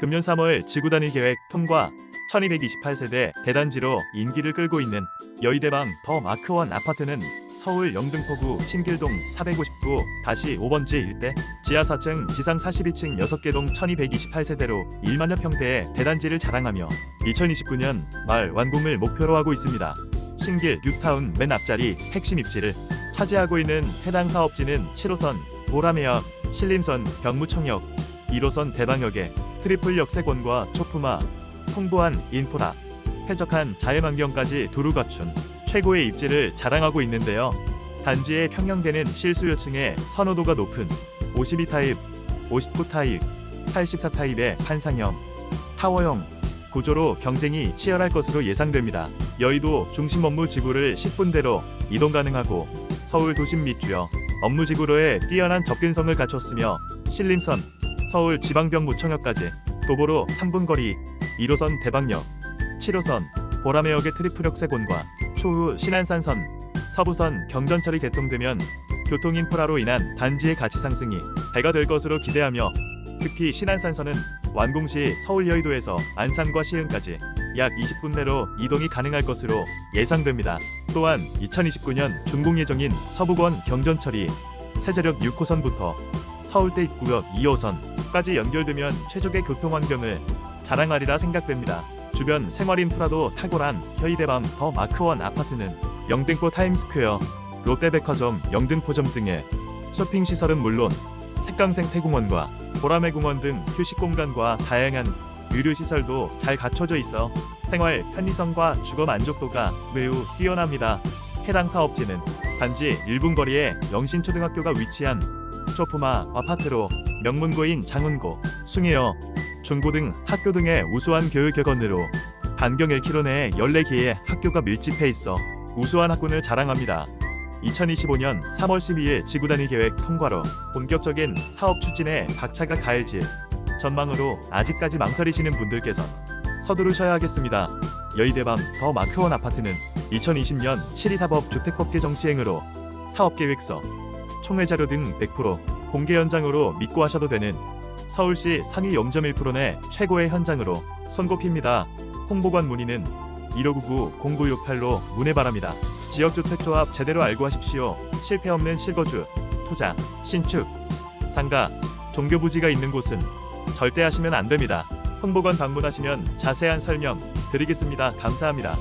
금년 3월 지구단위 계획 통과 1228세대 대단지로 인기를 끌고 있는 여의대방 더 마크원 아파트는 서울 영등포구 신길동 459 다시 5번지 일대 지하 4층 지상 42층 6개 동 1228세대로 1만여 평대의 대단지를 자랑하며 2029년 말 완공을 목표로 하고 있습니다. 신길 뉴타운 맨 앞자리 핵심 입지를 차지하고 있는 해당 사업지는 7호선 보라매역 신림선 병무청역 1호선 대방역에 트리플 역세권과 초품화 풍부한 인프라 쾌적한 자연환경까지 두루 갖춘 최고의 입지를 자랑하고 있는데요. 단지의 평형되는 실수요층의 선호도가 높은 52 타입, 59 타입, 84 타입의 판상형, 타워형 구조로 경쟁이 치열할 것으로 예상됩니다. 여의도 중심 업무 지구를 10분대로 이동 가능하고 서울 도심 및 주요 업무 지구로의 뛰어난 접근성을 갖췄으며 신림선, 서울 지방병무청역까지 도보로 3분 거리 1호선 대방역, 7호선 보라매역의 트리플 역세권과 초우 신안산선, 서부선 경전철이 개통되면 교통 인프라로 인한 단지의 가치 상승이 배가 될 것으로 기대하며 특히 신안산선은 완공 시 서울 여의도에서 안산과 시흥까지 약 20분 내로 이동이 가능할 것으로 예상됩니다. 또한 2029년 준공 예정인 서부권 경전철이 세제력 6호선부터 서울대 입구역 2호선 까지 연결되면 최적의 교통 환경을 자랑하리라 생각됩니다. 주변 생활 인프라도 탁월한 여의대밤 더 마크원 아파트는 영등포 타임스퀘어, 롯데백화점, 영등포점 등의 쇼핑 시설은 물론 색강생 태공원과 보라매 공원 등 휴식 공간과 다양한 의료 시설도 잘 갖춰져 있어 생활 편리성과 주거 만족도가 매우 뛰어납니다. 해당 사업지는 단지 1분 거리에 영신초등학교가 위치한 초품화 아파트로 명문고인 장훈고, 숭혜여, 중고 등 학교 등의 우수한 교육 격언으로 반경 1km 내에 14개의 학교가 밀집해 있어 우수한 학군을 자랑합니다. 2025년 3월 12일 지구단위 계획 통과로 본격적인 사업 추진에 박차가 가해질 전망으로 아직까지 망설이시는 분들께선 서두르셔야 하겠습니다. 여의대밤 더 마크원 아파트는 2020년 7.2 사법 주택법 개정 시행으로 사업계획서, 총회 자료 등 100% 공개 현장으로 믿고 하셔도 되는 서울시 상위 0.1%내 최고의 현장으로 손꼽힙니다. 홍보관 문의는 1599-0968로 문의 바랍니다. 지역주택조합 제대로 알고 하십시오. 실패 없는 실거주, 투자, 신축, 상가, 종교부지가 있는 곳은 절대 하시면 안 됩니다. 홍보관 방문하시면 자세한 설명 드리겠습니다. 감사합니다.